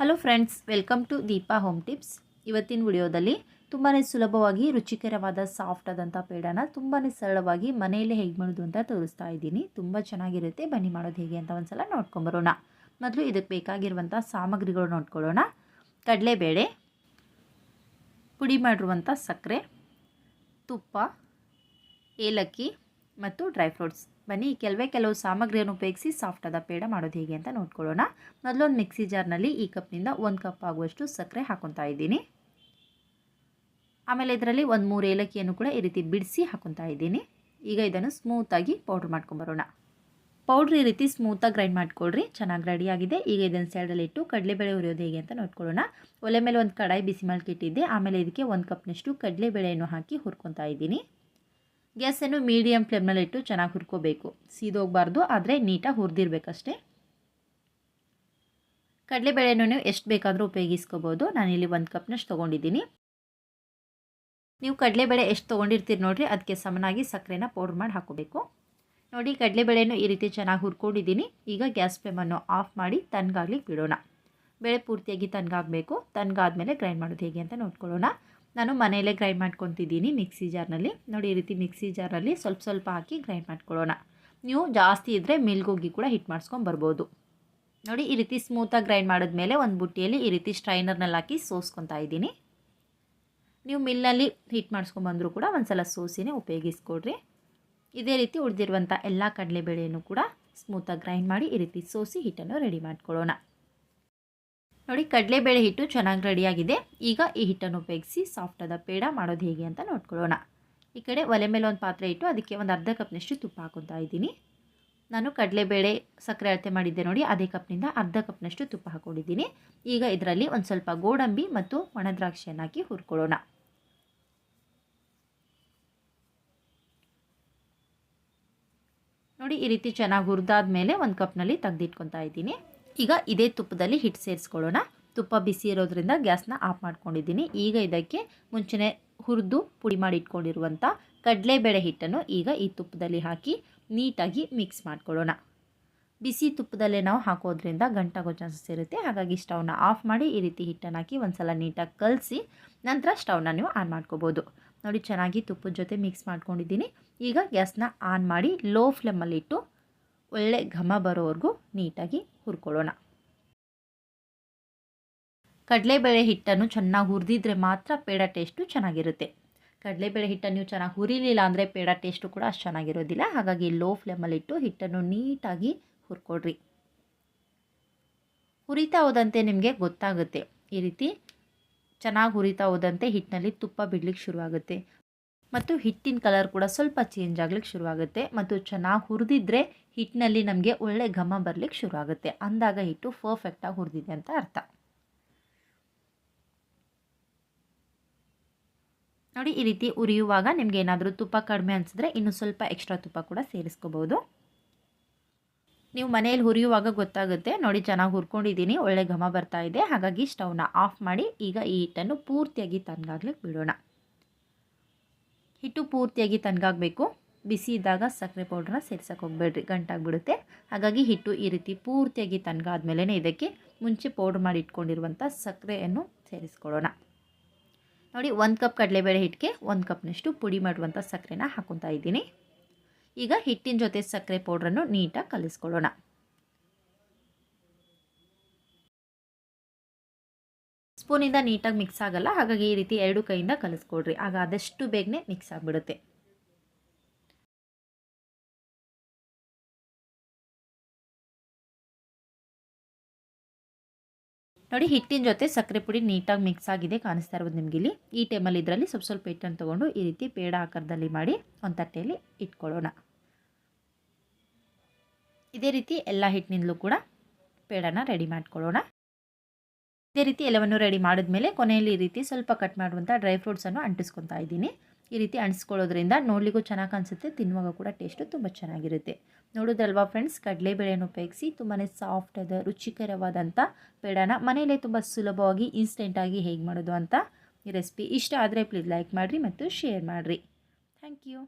Hello friends welcome to Deepa home tips ಇವತ್ತಿನ ವಿಡಿಯೋದಲ್ಲಿ ತುಂಬಾ ಸುಲಭವಾಗಿ, ರುಚಿಕರವಾದ ಸಾಫ್ಟ್ ಆದಂಥ ಪೇಡನ ತುಂಬಾ ಸರಳವಾಗಿ ಮನೆಯಲ್ಲೇ ಹೇಗೆ ಮಾಡೋದು ಅಂತ ತೋರಿಸ್ತಾ ಇದ್ದೀನಿ. ತುಂಬ ಚೆನ್ನಾಗಿರುತ್ತೆ. ಬನ್ನಿ ಮಾಡೋದು ಹೇಗೆ ಅಂತ ಒಂದ್ಸಲ ನೋಡ್ಕೊಂಬರೋಣ ಮೊದಲು ಇದಕ್ಕೆ ಬೇಕಾಗಿರುವಂಥ ಸಾಮಗ್ರಿಗಳು ನೋಡ್ಕೊಳ್ಳೋಣ. ಕಡಲೆಬೇಳೆ, ಪುಡಿ ಮಾಡಿರುವಂಥ ಸಕ್ಕರೆ, ತುಪ್ಪ, ಏಲಕ್ಕಿ ಮತ್ತು ಡ್ರೈ ಫ್ರೂಟ್ಸ್. ಬನ್ನಿ, ಕೆಲವೇ ಕೆಲವು ಸಾಮಗ್ರಿಯನ್ನು ಉಪಯೋಗಿಸಿ ಸಾಫ್ಟಾದ ಪೇಡ ಮಾಡೋದು ಹೇಗೆ ಅಂತ ನೋಡ್ಕೊಳ್ಳೋಣ. ಮೊದಲೊಂದು ಮಿಕ್ಸಿ ಜಾರ್ನಲ್ಲಿ ಈ ಕಪ್ನಿಂದ ಒಂದು ಕಪ್ ಆಗುವಷ್ಟು ಸಕ್ಕರೆ ಹಾಕೊತಾ ಇದ್ದೀನಿ. ಆಮೇಲೆ ಇದರಲ್ಲಿ ಒಂದು ಮೂರು ಏಲಕ್ಕಿಯನ್ನು ಕೂಡ ಈ ರೀತಿ ಬಿಡಿಸಿ ಹಾಕೊತಾ ಇದ್ದೀನಿ. ಈಗ ಇದನ್ನು ಸ್ಮೂತಾಗಿ ಪೌಡ್ರ್ ಮಾಡ್ಕೊಂಬರೋಣ ಪೌಡ್ರ್ ಈ ರೀತಿ ಸ್ಮೂತಾಗಿ ಗ್ರೈಂಡ್ ಮಾಡ್ಕೊಳ್ರಿ, ಚೆನ್ನಾಗಿ ರೆಡಿಯಾಗಿದೆ ಈಗ ಇದನ್ನು ಸೈಡಲ್ಲಿ ಇಟ್ಟು ಕಡಲೆಬೇಳೆ ಉರಿಯೋದು ಹೇಗೆ ಅಂತ ನೋಡ್ಕೊಳ್ಳೋಣ. ಒಲೆ ಮೇಲೆ ಒಂದು ಕಡಾಯಿ ಬಿಸಿ ಮಾಡ್ಕಿಟ್ಟಿದ್ದೆ ಆಮೇಲೆ ಇದಕ್ಕೆ ಒಂದು ಕಪ್ನಷ್ಟು ಕಡಲೆಬೇಳೆಯನ್ನು ಹಾಕಿ ಹುರ್ಕೊತಾ ಇದ್ದೀನಿ. ಗ್ಯಾಸನ್ನು ಮೀಡಿಯಮ್ ಫ್ಲೇಮ್ನಲ್ಲಿ ಇಟ್ಟು ಚೆನ್ನಾಗಿ ಹುರ್ಕೋಬೇಕು. ಸೀದೋಗಬಾರ್ದು ಆದರೆ ನೀಟಾಗಿ ಹುರಿದಿರ್ಬೇಕಷ್ಟೇ. ಕಡಲೆಬೇಳೆನೂ ನೀವು ಎಷ್ಟು ಬೇಕಾದರೂ ಉಪಯೋಗಿಸ್ಕೋಬೋದು. ನಾನಿಲ್ಲಿ ಒಂದು ಕಪ್ನಷ್ಟು ತೊಗೊಂಡಿದ್ದೀನಿ. ನೀವು ಕಡಲೆಬೇಳೆ ಎಷ್ಟು ತೊಗೊಂಡಿರ್ತೀರಿ ನೋಡಿರಿ ಅದಕ್ಕೆ ಸಮನಾಗಿ ಸಕ್ಕರೆನ ಪೌಡ್ರ್ ಮಾಡಿ ಹಾಕೋಬೇಕು ನೋಡಿ, ಕಡಲೆಬೇಳೆನೂ ಈ ರೀತಿ ಚೆನ್ನಾಗಿ ಹುರ್ಕೊಂಡಿದ್ದೀನಿ. ಈಗ ಗ್ಯಾಸ್ ಫ್ಲೇಮನ್ನು ಆಫ್ ಮಾಡಿ ತನ್ಗಾಗ್ಲಿಕ್ಕೆ ಬಿಡೋಣ. ಬೇಳೆ ಪೂರ್ತಿಯಾಗಿ ತನ್ಗಾಗಬೇಕು. ತನ್ಗಾದ್ಮೇಲೆ ಗ್ರೈಂಡ್ ಮಾಡೋದು ಹೇಗೆ ಅಂತ ನೋಡ್ಕೊಳ್ಳೋಣ. ನಾನು ಮನೆಯಲ್ಲೇ ಗ್ರೈಂಡ್ ಮಾಡ್ಕೊತಿದ್ದೀನಿ ಮಿಕ್ಸಿ ಜಾರ್ನಲ್ಲಿ. ನೋಡಿ, ಈ ರೀತಿ ಮಿಕ್ಸಿ ಜಾರಲ್ಲಿ ಸ್ವಲ್ಪ ಸ್ವಲ್ಪ ಹಾಕಿ ಗ್ರೈಂಡ್ ಮಾಡ್ಕೊಳ್ಳೋಣ. ನೀವು ಜಾಸ್ತಿ ಇದ್ದರೆ ಮಿಲ್ಗೋಗಿ ಕೂಡ ಹಿಟ್ ಮಾಡಿಸ್ಕೊಂಡು ಬರ್ಬೋದು. ನೋಡಿ, ಈ ರೀತಿ ಸ್ಮೂತಾಗಿ ಗ್ರೈಂಡ್ ಮಾಡಿದ್ಮೇಲೆ ಒಂದು ಬುಟ್ಟಿಯಲ್ಲಿ ಈ ರೀತಿ ಸ್ಟ್ರೈನರ್ನಲ್ಲಿ ಹಾಕಿ ಸೋಸ್ಕೊತಾ ಇದ್ದೀನಿ. ನೀವು ಮಿಲ್ನಲ್ಲಿ ಹಿಟ್ ಮಾಡಿಸ್ಕೊಂಬಂದರೂ ಕೂಡ ಒಂದು ಸಲ ಸೋಸಿನೇ ಉಪಯೋಗಿಸ್ಕೊಡ್ರಿ. ಇದೇ ರೀತಿ ಉಳಿದಿರುವಂಥ ಎಲ್ಲ ಕಡಲೆಬೇಳೆಯನ್ನು ಕೂಡ ಸ್ಮೂತಾಗಿ ಗ್ರೈಂಡ್ ಮಾಡಿ ಈ ರೀತಿ ಸೋಸಿ ಹಿಟ್ಟನ್ನು ರೆಡಿ ಮಾಡ್ಕೊಳ್ಳೋಣ. ನೋಡಿ, ಕಡಲೆಬೇಳೆ ಹಿಟ್ಟು ಚೆನ್ನಾಗಿ ರೆಡಿಯಾಗಿದೆ. ಈಗ ಈ ಹಿಟ್ಟನ್ನು ಉಪಯೋಗಿಸಿ ಸಾಫ್ಟಾದ ಪೇಡ ಮಾಡೋದು ಹೇಗೆ ಅಂತ ನೋಡ್ಕೊಳ್ಳೋಣ. ಈ ಕಡೆ ಒಲೆ ಮೇಲೆ ಒಂದು ಪಾತ್ರೆ ಇಟ್ಟು ಅದಕ್ಕೆ ಒಂದು ಅರ್ಧ ಕಪ್ನಷ್ಟು ತುಪ್ಪ ಹಾಕೊತಾ ಇದ್ದೀನಿ. ನಾನು ಕಡಲೆಬೇಳೆ ಸಕ್ಕರೆ ಅಳತೆ ಮಾಡಿದ್ದೆ ನೋಡಿ, ಅದೇ ಕಪ್ನಿಂದ ಅರ್ಧ ಕಪ್ನಷ್ಟು ತುಪ್ಪ ಹಾಕೊಂಡಿದ್ದೀನಿ. ಈಗ ಇದರಲ್ಲಿ ಒಂದು ಸ್ವಲ್ಪ ಗೋಡಂಬಿ ಮತ್ತು ಒಣದ್ರಾಕ್ಷಿಯನ್ನು ಹಾಕಿ ಹುರ್ಕೊಳ್ಳೋಣ. ನೋಡಿ, ಈ ರೀತಿ ಚೆನ್ನಾಗಿ ಹುರಿದಾದ ಮೇಲೆ ಒಂದು ಕಪ್ನಲ್ಲಿ ತೆಗೆದಿಟ್ಕೊತಾ ಇದ್ದೀನಿ. ಈಗ ಇದೇ ತುಪ್ಪದಲ್ಲಿ ಹಿಟ್ಟು ಸೇರಿಸ್ಕೊಳ್ಳೋಣ. ತುಪ್ಪ ಬಿಸಿ ಇರೋದ್ರಿಂದ ಗ್ಯಾಸ್ನ ಆಫ್ ಮಾಡ್ಕೊಂಡಿದ್ದೀನಿ. ಈಗ ಇದಕ್ಕೆ ಮುಂಚೆನೆ ಹುರಿದು ಪುಡಿ ಮಾಡಿ ಇಟ್ಕೊಂಡಿರುವಂಥ ಕಡಲೆಬೇಳೆ ಹಿಟ್ಟನ್ನು ಈಗ ಈ ತುಪ್ಪದಲ್ಲಿ ಹಾಕಿ ನೀಟಾಗಿ ಮಿಕ್ಸ್ ಮಾಡ್ಕೊಳ್ಳೋಣ. ಬಿಸಿ ತುಪ್ಪದಲ್ಲೇ ನಾವು ಹಾಕೋದ್ರಿಂದ ಗಂಟಾಗೋ ಚಾನ್ಸಸ್ ಇರುತ್ತೆ. ಹಾಗಾಗಿ ಸ್ಟವ್ನ ಆಫ್ ಮಾಡಿ ಈ ರೀತಿ ಹಿಟ್ಟನ್ನು ಹಾಕಿ ಒಂದು ಸಲ ನೀಟಾಗಿ ಕಲಸಿ ನಂತರ ಸ್ಟವ್ನ ನೀವು ಆನ್ ಮಾಡ್ಕೋಬೋದು. ನೋಡಿ, ಚೆನ್ನಾಗಿ ತುಪ್ಪದ ಜೊತೆ ಮಿಕ್ಸ್ ಮಾಡ್ಕೊಂಡಿದ್ದೀನಿ. ಈಗ ಗ್ಯಾಸ್ನ ಆನ್ ಮಾಡಿ ಲೋ ಫ್ಲೇಮಲ್ಲಿಟ್ಟು ಒಳ್ಳೆ ಘಮ ಬರೋವರೆಗೂ ನೀಟಾಗಿ ಹುರ್ಕೊಳ್ಳೋಣ. ಕಡಲೆಬೇಳೆ ಹಿಟ್ಟನ್ನು ಚೆನ್ನಾಗಿ ಹುರಿದಿದ್ರೆ ಮಾತ್ರ ಪೇಡ ಟೇಸ್ಟು ಚೆನ್ನಾಗಿರುತ್ತೆ. ಕಡಲೆಬೇಳೆ ಹಿಟ್ಟನ್ನು ನೀವು ಚೆನ್ನಾಗಿ ಹುರಿಲಿಲ್ಲ ಅಂದರೆ ಪೇಡ ಟೇಸ್ಟು ಕೂಡ ಅಷ್ಟು ಚೆನ್ನಾಗಿರೋದಿಲ್ಲ. ಹಾಗಾಗಿ ಲೋ ಫ್ಲೇಮಲ್ಲಿಟ್ಟು ಹಿಟ್ಟನ್ನು ನೀಟಾಗಿ ಹುರ್ಕೊಡ್ರಿ ಹುರಿತಾ ಹೋದಂತೆ ನಿಮಗೆ ಗೊತ್ತಾಗುತ್ತೆ. ಈ ರೀತಿ ಚೆನ್ನಾಗಿ ಹುರಿತಾ ಹೋದಂತೆ ಹಿಟ್ಟಿನಲ್ಲಿ ತುಪ್ಪ ಬಿಡ್ಲಿಕ್ಕೆ ಶುರುವಾಗುತ್ತೆ. ಮತ್ತು ಹಿಟ್ಟಿನ ಕಲರ್ ಕೂಡ ಸ್ವಲ್ಪ ಚೇಂಜ್ ಆಗ್ಲಿಕ್ಕೆ ಶುರುವಾಗುತ್ತೆ. ಮತ್ತು ಚೆನ್ನಾಗಿ ಹುರಿದಿದ್ರೆ ಹಿಟ್ಟಿನಲ್ಲಿ ನಮಗೆ ಒಳ್ಳೆ ಘಮ ಬರಲಿಕ್ಕೆ ಶುರುವಾಗುತ್ತೆ. ಅಂದಾಗ ಹಿಟ್ಟು ಪರ್ಫೆಕ್ಟಾಗಿ ಹುರಿದಿದೆ ಅಂತ ಅರ್ಥ. ನೋಡಿ, ಈ ರೀತಿ ಉರಿಯುವಾಗ ನಿಮ್ಗೆ ಏನಾದರೂ ತುಪ್ಪ ಕಡಿಮೆ ಅನಿಸಿದ್ರೆ ಇನ್ನು ಸ್ವಲ್ಪ ಎಕ್ಸ್ಟ್ರಾ ತುಪ್ಪ ಕೂಡ ಸೇರಿಸ್ಕೋಬೋದು. ನೀವು ಮನೆಯಲ್ಲಿ ಹುರಿಯುವಾಗ ಗೊತ್ತಾಗುತ್ತೆ. ನೋಡಿ, ಚೆನ್ನಾಗಿ ಹುರ್ಕೊಂಡಿದ್ದೀನಿ. ಒಳ್ಳೆ ಘಮ ಬರ್ತಾ ಇದೆ. ಹಾಗಾಗಿ ಸ್ಟವ್ನ ಆಫ್ ಮಾಡಿ ಈಗ ಈ ಹಿಟ್ಟನ್ನು ಪೂರ್ತಿಯಾಗಿ ತಣ್ಣಗಾಗ್ಲಿಕ್ಕೆ ಬಿಡೋಣ. ಹಿಟ್ಟು ಪೂರ್ತಿಯಾಗಿ ತಣ್ಣಗಾಗಬೇಕು. ಬಿಸಿ ಇದ್ದಾಗ ಸಕ್ಕರೆ ಪೌಡ್ರನ್ನ ಸೇರ್ಸಕ್ಕೆ ಹೋಗಬೇಡ್ರಿ, ಗಂಟಾಗಿಬಿಡುತ್ತೆ. ಹಾಗಾಗಿ ಹಿಟ್ಟು ಈ ರೀತಿ ಪೂರ್ತಿಯಾಗಿ ತಣ್ಣಗಾದ್ಮೇಲೆ ಇದಕ್ಕೆ ಮುಂಚೆ ಪೌಡ್ರ್ ಮಾಡಿ ಇಟ್ಕೊಂಡಿರುವಂಥ ಸಕ್ಕರೆಯನ್ನು ಸೇರಿಸ್ಕೊಳ್ಳೋಣ. ನೋಡಿ, ಒಂದು ಕಪ್ ಕಡಲೆಬೇಳೆ ಹಿಟ್ಟಿಗೆ ಒಂದು ಕಪ್ನಷ್ಟು ಪುಡಿ ಮಾಡುವಂಥ ಸಕ್ಕರೆನ ಹಾಕೊತಾ ಇದ್ದೀನಿ. ಈಗ ಹಿಟ್ಟಿನ ಜೊತೆ ಸಕ್ಕರೆ ಪೌಡ್ರನ್ನು ನೀಟಾಗಿ ಕಲಿಸ್ಕೊಳ್ಳೋಣ. ಸ್ಪೂನಿಂದ ನೀಟಾಗಿ ಮಿಕ್ಸ್ ಆಗಲ್ಲ. ಹಾಗಾಗಿ ಈ ರೀತಿ ಎರಡು ಕೈಯಿಂದ ಕಲಿಸ್ಕೊಡ್ರಿ. ಆಗ ಆದಷ್ಟು ಬೇಗನೆ ಮಿಕ್ಸ್ ಆಗಿಬಿಡುತ್ತೆ. ನೋಡಿ, ಹಿಟ್ಟಿನ ಜೊತೆ ಸಕ್ಕರೆ ಪುಡಿ ನೀಟಾಗಿ ಮಿಕ್ಸ್ ಆಗಿದೆ ಕಾಣಿಸ್ತಾ ಇರ್ಬೋದು ನಿಮಗೆ ಇಲ್ಲಿ. ಈ ಟೈಮಲ್ಲಿ ಇದರಲ್ಲಿ ಸ್ವಲ್ಪ ಸ್ವಲ್ಪ ಹಿಟ್ಟನ್ನು ತೊಗೊಂಡು ಈ ರೀತಿ ಪೇಡ ಆಕಾರದಲ್ಲಿ ಮಾಡಿ ಒಂದು ತಟ್ಟೆಯಲ್ಲಿ ಇಟ್ಕೊಳ್ಳೋಣ. ಇದೇ ರೀತಿ ಎಲ್ಲ ಹಿಟ್ಟಿನಿಂದಲೂ ಕೂಡ ಪೇಡನ ರೆಡಿ ಮಾಡ್ಕೊಳ್ಳೋಣ. ಇದೇ ರೀತಿ ಎಲ್ಲವನ್ನು ರೆಡಿ ಮಾಡಿದ್ಮೇಲೆ ಕೊನೆಯಲ್ಲಿ ಈ ರೀತಿ ಸ್ವಲ್ಪ ಕಟ್ ಮಾಡುವಂಥ ಡ್ರೈ ಫ್ರೂಟ್ಸನ್ನು ಅಂಟಿಸ್ಕೊತಾ ಇದ್ದೀನಿ. ಈ ರೀತಿ ಅಂಟಿಸ್ಕೊಳ್ಳೋದ್ರಿಂದ ನೋಡಲಿಗೂ ಚೆನ್ನಾಗಿ ಅನಿಸುತ್ತೆ ತಿನ್ನುವಾಗ ಕೂಡ ಟೇಸ್ಟು ತುಂಬ ಚೆನ್ನಾಗಿರುತ್ತೆ. ನೋಡೋದಲ್ವಾ ಫ್ರೆಂಡ್ಸ್ ಕಡಲೆಬೇಳೆಯನ್ನು ಉಪಯೋಗಿಸಿ ತುಂಬಾ ಸಾಫ್ಟ್ ಅದ ರುಚಿಕರವಾದಂಥ ಪೇಡಾನ ಮನೆಯಲ್ಲೇ ತುಂಬ ಸುಲಭವಾಗಿ ಇನ್ಸ್ಟೆಂಟಾಗಿ ಹೇಗೆ ಮಾಡೋದು ಅಂತ ಈ ರೆಸಿಪಿ ಇಷ್ಟ ಆದರೆ ಪ್ಲೀಸ್ ಲೈಕ್ ಮಾಡಿರಿ ಮತ್ತು ಶೇರ್ ಮಾಡಿರಿ. Thank you